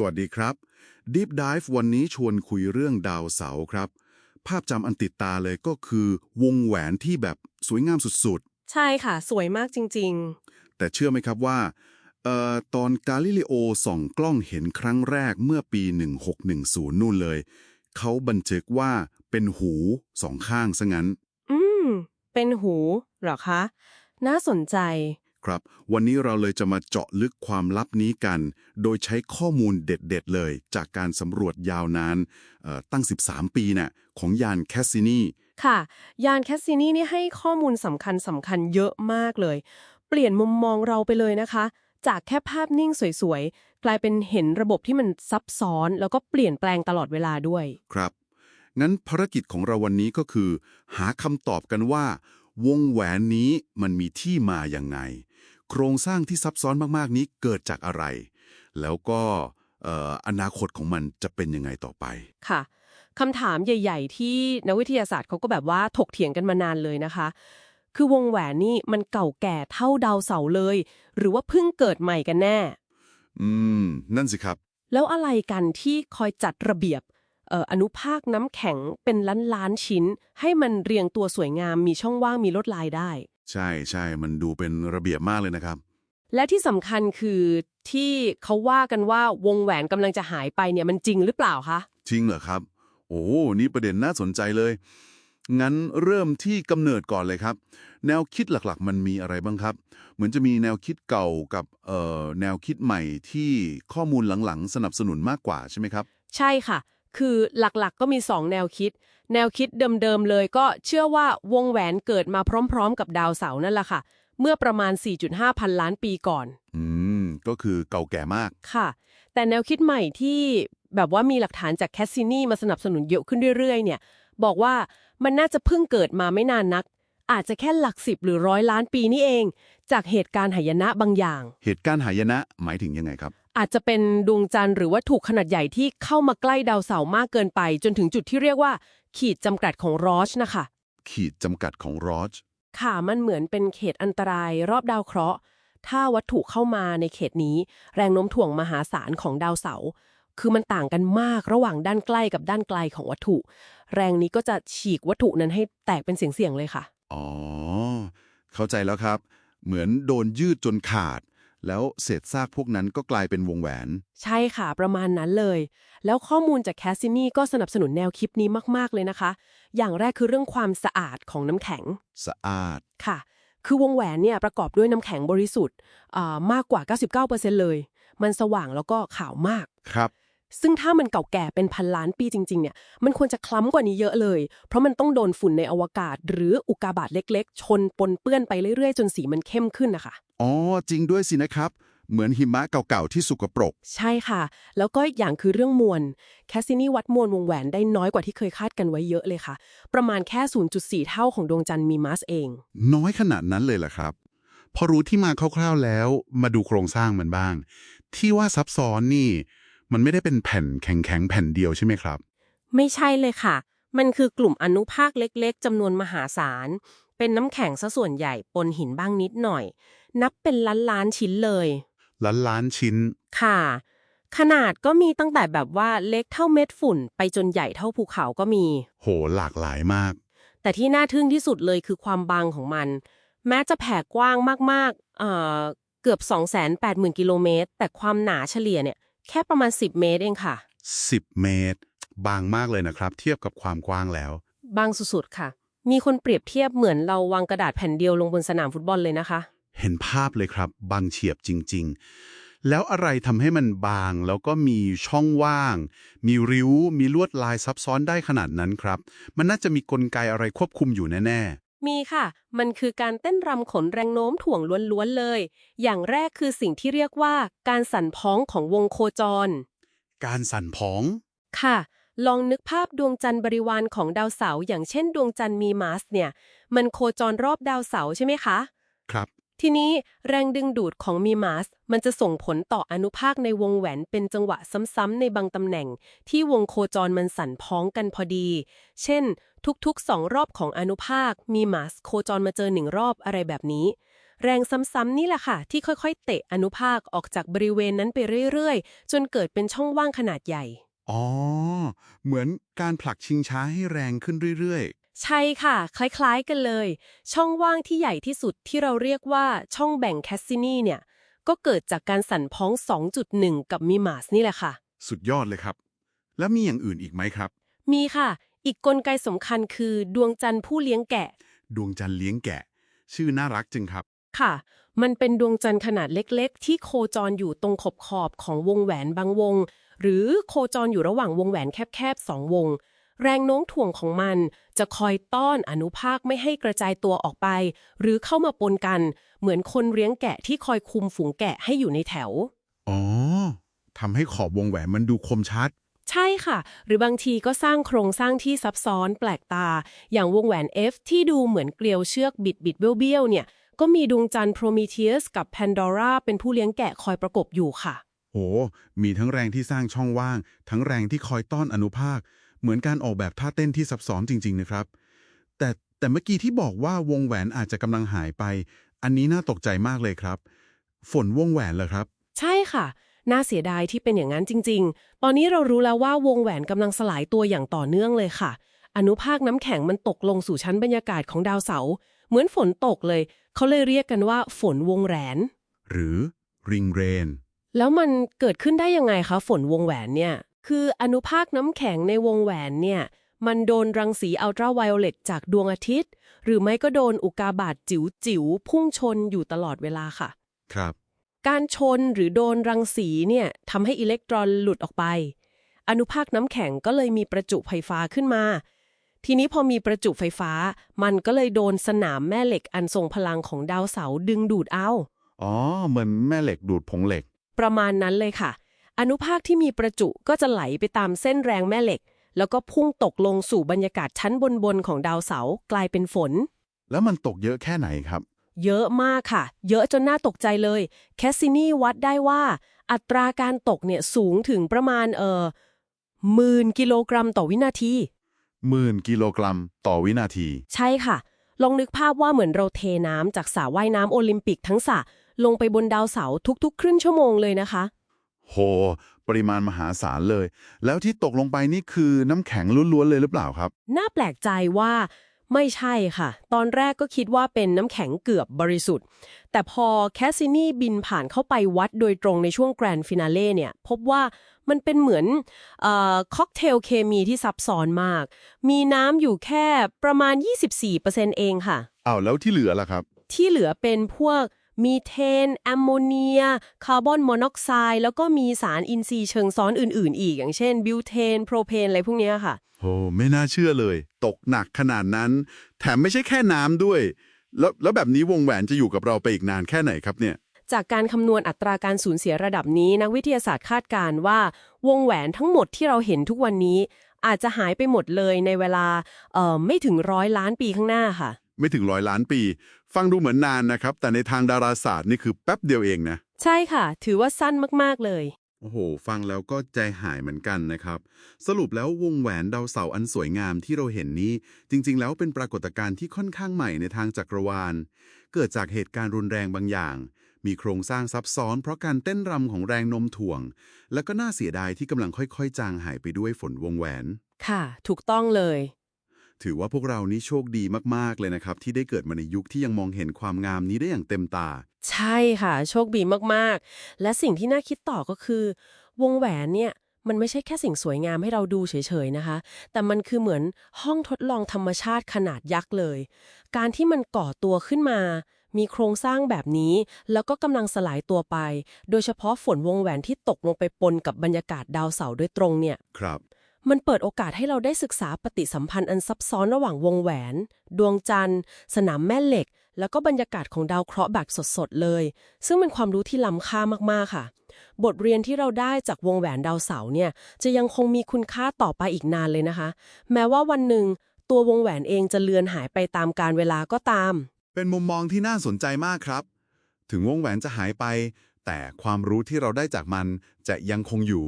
สวัสดีครับ Deep Dive วันนี้ชวนคุยเรื่องดาวเสาร์ครับ ภาพจำอันติดตาเลยก็คือวงแหวนที่แบบสวยงามสุดใช่ค่ะ สวยมากจริง ๆ แต่เชื่อไหมครับว่าเอ่อตอนกาลิเลโอส่องกล้องเห็นครั้งแรกเมื่อปี 1610 นู่นเลย เขาบันทึกว่าเป็นหูสองข้างซะงั้น ๆ อืม เป็นหูเหรอคะ น่าสนใจ ครับ วันนี้เราเลยจะมาเจาะลึกความลับนี้กัน โดยใช้ข้อมูลเด็ดๆเลย จากการสำรวจยาวนานเอ่อตั้ง 13 ปีน่ะของยานแคสซินีค่ะ ยานแคสซินีนี่ให้ข้อมูลสำคัญสำคัญเยอะมากเลย เปลี่ยนมุมมองเราไปเลยนะคะ จากแค่ภาพนิ่งสวยๆ กลายเป็นเห็นระบบที่มันซับซ้อน แล้วก็เปลี่ยนแปลงตลอดเวลาด้วย ครับ งั้นภารกิจของเราวันนี้ก็คือ หาคำตอบกันว่า วงแหวนนี้มันมีที่มาอย่างไง โครงสร้างที่ซับซ้อนมากๆนี้เกิดจากอะไร แล้วก็เอ่ออนาคตของมันจะเป็นยังไงต่อไป ค่ะคำถามใหญ่ ๆ ที่นักวิทยาศาสตร์เขาก็แบบว่าถกเถียงกันมานานเลยนะคะ คือวงแหวนนี่มันเก่าแก่เท่าดาวเสาร์เลย หรือว่าเพิ่งเกิดใหม่กันแน่ อืม นั่นสิครับ แล้วอะไรกันที่คอยจัดระเบียบเอ่ออนุภาคน้ำแข็งเป็นล้านล้านๆชิ้น ให้มันเรียงตัวสวยงามมีช่องว่างมีลวดลายได้ ใช่ใช่มันดูเป็นระเบียบมากเลยนะครับ และที่สำคัญคือที่เขาว่ากันว่าวงแหวนกำลังจะหายไปเนี่ยมันจริงหรือเปล่าคะจริงเหรอครับ โอ้นี่ประเด็นน่าสนใจเลย งั้นเริ่มที่กำเนิดก่อนเลยครับ แนวคิดหลักๆ มันมีอะไรบ้างครับ เหมือนจะมีแนวคิดเก่ากับเอ่อแนวคิดใหม่ที่ข้อมูลหลังๆ สนับสนุนมากกว่าใช่ไหมครับ ใช่ค่ะ คือหลักๆก็มี 2 แนวคิด แนวคิดเดิมๆเลยก็เชื่อว่าวงแหวนเกิดมาพร้อมๆ กับดาวเสาร์นั่นแหละค่ะ เมื่อประมาณ 4.5 พันล้านปีก่อน อืม ก็คือเก่าแก่มากค่ะ แต่แนวคิดใหม่ที่แบบว่ามีหลักฐานจากแคสซินีมาสนับสนุนเยอะขึ้นเรื่อยๆ เนี่ย บอกว่ามันน่าจะเพิ่งเกิดมาไม่นานนัก อาจจะแค่หลักสิบหรือร้อยล้านปีนี่เอง จากเหตุการณ์หายนะบางอย่าง เหตุการณ์หายนะหมายถึงยังไงครับ อาจจะเป็นดวงจันทร์หรือวัตถุขนาดใหญ่ที่เข้ามาใกล้ดาวเสาร์มากเกินไป จนถึงจุดที่เรียกว่า ขีดจำกัดของรอชนะคะ ขีดจำกัดของรอจค่ะมันเหมือนเป็นเขตอันตรายรอบดาวเคราะห์ ถ้าวัตถุเข้ามาในเขตนี้ แรงโน้มถ่วงมหาศาลของดาวเสาร์คือมันต่างกันมากระหว่างด้านใกล้กับด้านไกลของวัตถุ แรงนี้ก็จะฉีกวัตถุนั้นให้แตกเป็นเสียงๆเลยค่ะ อ๋อ เข้าใจแล้วครับ เหมือนโดนยืดจนขาด แล้วเศษซากพวกนั้นก็กลายเป็นวงแหวน ใช่ค่ะประมาณนั้นเลย แล้วข้อมูลจากแคสซินีก็สนับสนุนแนวคิดนี้มากๆเลยนะคะ อย่างแรกคือเรื่องความสะอาดของน้ำแข็งสะอาด ค่ะ คือวงแหวนเนี่ยประกอบด้วยน้ำแข็งบริสุทธิ์อ่ามากกว่า 99%เลย มันสว่างแล้วก็ขาวมาก ครับ ซึ่งถ้ามันเก่าแก่เป็นพันล้านปีจริงๆเนี่ยมันควรจะคล้ำกว่านี้เยอะเลย เพราะมันต้องโดนฝุ่นในอวกาศ หรืออุกกาบาตเล็กๆ ชนปนเปื้อนไปเรื่อยๆ จนสีมันเข้มขึ้นนะคะอ๋อจริงด้วยสินะครับเหมือนหิมะเก่าๆที่สุกปรก ใช่ค่ะ แล้วก็อีกอย่างคือเรื่องมวล แคสซินีวัดมวลวงแหวนได้น้อยกว่าที่เคยคาดกันไว้เยอะเลยค่ะ ประมาณแค่ 0.4 เท่าของดวงจันทร์มีมาสเอง น้อยขนาดนั้นเลยเหรอครับ พอรู้ที่มาคร่าวๆแล้ว มาดูโครงสร้างมันบ้าง ที่ว่าซับซ้อนนี่ มันไม่ได้เป็นแผ่นแข็งๆแผ่นเดียวใช่ไหมครับ ไม่ใช่เลยค่ะ มันคือกลุ่มอนุภาคเล็กๆจำนวนมหาศาล เป็นน้ำแข็งซะส่วนใหญ่ปนหินบ้างนิดหน่อย นับเป็นล้านๆชิ้นเลย ล้านล้านชิ้น ค่ะ ขนาดก็มีตั้งแต่แบบว่าเล็กเท่าเม็ดฝุ่น ไปจนใหญ่เท่าภูเขาก็มี โหหลากหลายมาก แต่ที่น่าทึ่งที่สุดเลยคือความบางของมัน แม้จะแผ่กว้างมากๆเอ่อเกือบ 280,000 กิโลเมตร แต่ความหนาเฉลี่ยเนี่ย แค่ประมาณ 10 เมตรเองค่ะ 10 เมตร บางมากเลยนะครับ เทียบกับความกว้างแล้ว บางสุดๆค่ะ มีคนเปรียบเทียบเหมือนเราวางกระดาษแผ่นเดียวลงบนสนามฟุตบอลเลยนะคะ เห็นภาพเลยครับ บางเฉียบจริง ๆ แล้วอะไรทำให้มันบางแล้วก็มีช่องว่าง มีริ้ว มีลวดลายซับซ้อนได้ขนาดนั้นครับ มันน่าจะมีกลไกอะไรควบคุมอยู่แน่ มีค่ะ มันคือการเต้นรำขนแรงโน้มถ่วงล้วนๆเลย อย่างแรกคือสิ่งที่เรียกว่าการสั่นพ้องของวงโคจรๆการสั่นผอง ค่ะ ลองนึกภาพดวงจันทร์บริวารของดาวเสาร์อย่างเช่น ดวงจันทร์มีมาสเนี่ย มันโคจรรอบดาวเสาร์ใช่ไหมคะ ครับ ทีนี้แรงดึงดูดของมีมาสมันจะส่งผลต่ออนุภาคในวงแหวนเป็นจังหวะซ้ำๆในบางตำแหน่ง ที่วงโคจรมันสั่นพ้องกันพอดี เช่น ทุกๆสองรอบของอนุภาคมีมาสโคจรมาเจอหนึ่งรอบอะไรแบบนี้ แรงซ้ำๆนี่แหละค่ะ ที่ค่อยๆ เตะอนุภาคออกจากบริเวณนั้นไปเรื่อยๆ จนเกิดเป็นช่องว่างขนาดใหญ่อ๋อ เหมือนการผลักชิงช้าให้แรงขึ้นเรื่อย ใช่ค่ะ คล้ายๆกันเลย ช่องว่างที่ใหญ่ที่สุดที่เราเรียกว่าช่องแบ่งแคสซินีเนี่ย ก็เกิดจากการสั่นพ้อง 2.1 กับมีมาสนี่แหละค่ะๆสุดยอดเลยครับ แล้วมีอย่างอื่นอีกไหมครับ มีค่ะ อีกกลไกสำคัญคือดวงจันทร์ผู้เลี้ยงแกะ ดวงจันทร์เลี้ยงแกะ ชื่อน่ารักจึงครับ ค่ะ มันเป็นดวงจันทร์ขนาดเล็กๆ ที่โคจรอยู่ตรงขอบขอบๆของวงแหวนบางวง หรือโคจรอยู่ระหว่างวงแหวนแคบๆสองวง แรงโน้มถ่วงของมัน จะคอยต้อนอนุภาคไม่ให้กระจายตัวออกไป หรือเข้ามาปนกัน เหมือนคนเลี้ยงแกะที่คอยคุมฝูงแกะให้อยู่ในแถว อ๋อทำให้ขอบวงแหวนมันดูคมชัด ใช่ค่ะ หรือบางทีก็สร้างโครงสร้างที่ซับซ้อนแปลกตา อย่างวงแหวน F ที่ดูเหมือนเกลียวเชือกบิดบิดๆเบี้ยวๆเนี่ย ก็มีดวงจันทร์โพรเมเทียสกับแพนดอร่าเป็นผู้เลี้ยงแกะคอยประกบอยู่ค่ะ โห มีทั้งแรงที่สร้างช่องว่าง ทั้งแรงที่คอยต้อนอนุภาค เหมือนการออกแบบท่าเต้นที่ซับซ้อนจริง ๆ นะครับ แต่แต่เมื่อกี้ที่บอกว่าวงแหวนอาจจะกำลังหายไป อันนี้น่าตกใจมากเลยครับ ฝนวงแหวนเหรอครับ ใช่ค่ะ น่าเสียดายที่เป็นอย่างนั้นจริง ๆ ตอนนี้เรารู้แล้วว่าวงแหวนกำลังสลายตัวอย่างต่อเนื่องเลยค่ะ อนุภาคน้ำแข็งมันตกลงสู่ชั้นบรรยากาศของดาวเสาร์เหมือนฝนตกเลย เขาเลยเรียกกันว่า ฝนวงแหวน หรือริงเรน แล้วมันเกิดขึ้นได้ยังไงคะฝนวงแหวนเนี่ย คืออนุภาคน้ำแข็งในวงแหวนเนี่ย มันโดนรังสีอัลตราไวโอเลตจากดวงอาทิตย์ หรือไม่ก็โดนอุกกาบาตจิ๋วๆพุ่งชนอยู่ตลอดเวลาค่ะ ครับ การชนหรือโดนรังสีเนี่ยทำให้อิเล็กตรอนหลุดออกไป อนุภาคน้ำแข็งก็เลยมีประจุไฟฟ้าขึ้นมา ทีนี้พอมีประจุไฟฟ้า มันก็เลยโดนสนามแม่เหล็กอันทรงพลังของดาวเสาร์ดึงดูดเอา อ๋อ เหมือนแม่เหล็กดูดผงเหล็ก ประมาณนั้นเลยค่ะ อนุภาคที่มีประจุก็จะไหลไปตามเส้นแรงแม่เหล็ก แล้วก็พุ่งตกลงสู่บรรยากาศชั้นบนๆของดาวเสาร์กลายเป็นฝน แล้วมันตกเยอะแค่ไหนครับ เยอะมากค่ะ เยอะจนน่าตกใจเลย แคสซินีวัดได้ว่า อัตราการตกเนี่ยสูงถึงประมาณเออหมื่นกิโลกรัมต่อวินาทีหมื่นกิโลกรัมต่อวินาที ใช่ค่ะ ลองนึกภาพว่าเหมือนเราเทน้ำจากสระว่ายน้ำโอลิมปิกทั้งสระลงไปบนดาวเสาร์ทุกๆ ครึ่งชั่วโมงเลยนะคะ โห ปริมาณมหาศาลเลย แล้วที่ตกลงไปนี่คือน้ำแข็งล้วนๆเลยหรือเปล่าครับ น่าแปลกใจว่าไม่ใช่ค่ะ ตอนแรกก็คิดว่าเป็นน้ำแข็งเกือบบริสุทธิ์ แต่พอแคสซินีบินผ่านเข้าไปวัดโดยตรงในช่วงแกรนด์ฟินาเล่เนี่ย พบว่ามันเป็นเหมือนเอ่อค็อกเทลเคมีที่ซับซ้อนมาก มีน้ำอยู่แค่ประมาณ 24%เองค่ะ อ้าวแล้วที่เหลือล่ะครับ ที่เหลือเป็นพวก มีเทน แอมโมเนีย คาร์บอนมอนอกไซด์ แล้วก็มีสารอินทรีย์เชิงซ้อนอื่น ๆ อีก อย่างเช่น บิวเทน โพรเพน อะไรพวกเนี้ยค่ะโหไม่น่าเชื่อเลย ตกหนักขนาดนั้น แถมไม่ใช่แค่น้ำด้วย แล้วแล้วแบบนี้วงแหวนจะอยู่กับเราไปอีกนานแค่ไหนครับเนี่ยจากการคำนวณอัตราการสูญเสียระดับนี้ นักวิทยาศาสตร์คาดการณ์ว่า วงแหวนทั้งหมดที่เราเห็นทุกวันนี้ อาจจะหายไปหมดเลยในเวลาเอ่อไม่ถึงร้อยล้านปีข้างหน้าค่ะ ไม่ถึงร้อยล้านปี ฟังดูเหมือนนานนะครับ แต่ในทางดาราศาสตร์นี่คือแป๊บเดียวเองนะ ใช่ค่ะ ถือว่าสั้นมาก ๆ เลย โอ้โห ฟังแล้วก็ใจหายเหมือนกันนะครับ สรุปแล้ววงแหวนดาวเสาร์อันสวยงามที่เราเห็นนี้ จริง ๆ แล้วเป็นปรากฏการณ์ที่ค่อนข้างใหม่ในทางจักรวาล เกิดจากเหตุการณ์รุนแรงบางอย่าง มีโครงสร้างซับซ้อน เพราะการเต้นรำของแรงโนมถ่วง และก็น่าเสียดายที่กำลังค่อยๆ จางหายไปด้วยฝนวงแหวน ค่ะ ถูกต้องเลย ถือว่าพวกเรานี่โชคดีมากๆเลยนะครับ ที่ได้เกิดมาในยุคที่ยังมองเห็นความงามนี้ได้อย่างเต็มตา ใช่ค่ะ โชคดีมากๆ และสิ่งที่น่าคิดต่อก็คือ วงแหวนเนี่ยมันไม่ใช่แค่สิ่งสวยงามให้เราดูเฉยๆนะคะ แต่มันคือเหมือนห้องทดลองธรรมชาติขนาดยักษ์เลย การที่มันก่อตัวขึ้นมา มีโครงสร้างแบบนี้ แล้วก็กำลังสลายตัวไป โดยเฉพาะฝนวงแหวนที่ตกลงไปปนกับบรรยากาศดาวเสาร์โดยตรงเนี่ย ครับ มันเปิดโอกาสให้เราได้ศึกษาปฏิสัมพันธ์อันซับซ้อนระหว่างวงแหวน ดวงจันทร์ สนามแม่เหล็ก แล้วก็บรรยากาศของดาวเคราะห์แบบสดๆเลย ซึ่งเป็นความรู้ที่ล้ำค่ามากๆค่ะ บทเรียนที่เราได้จากวงแหวนดาวเสาร์เนี่ยจะยังคงมีคุณค่าต่อไปอีกนานเลยนะคะ แม้ว่าวันหนึ่งตัววงแหวนเองจะเลือนหายไปตามกาลเวลาก็ตาม เป็นมุมมองที่น่าสนใจมากครับ ถึงวงแหวนจะหายไป แต่ความรู้ที่เราได้จากมันจะยังคงอยู่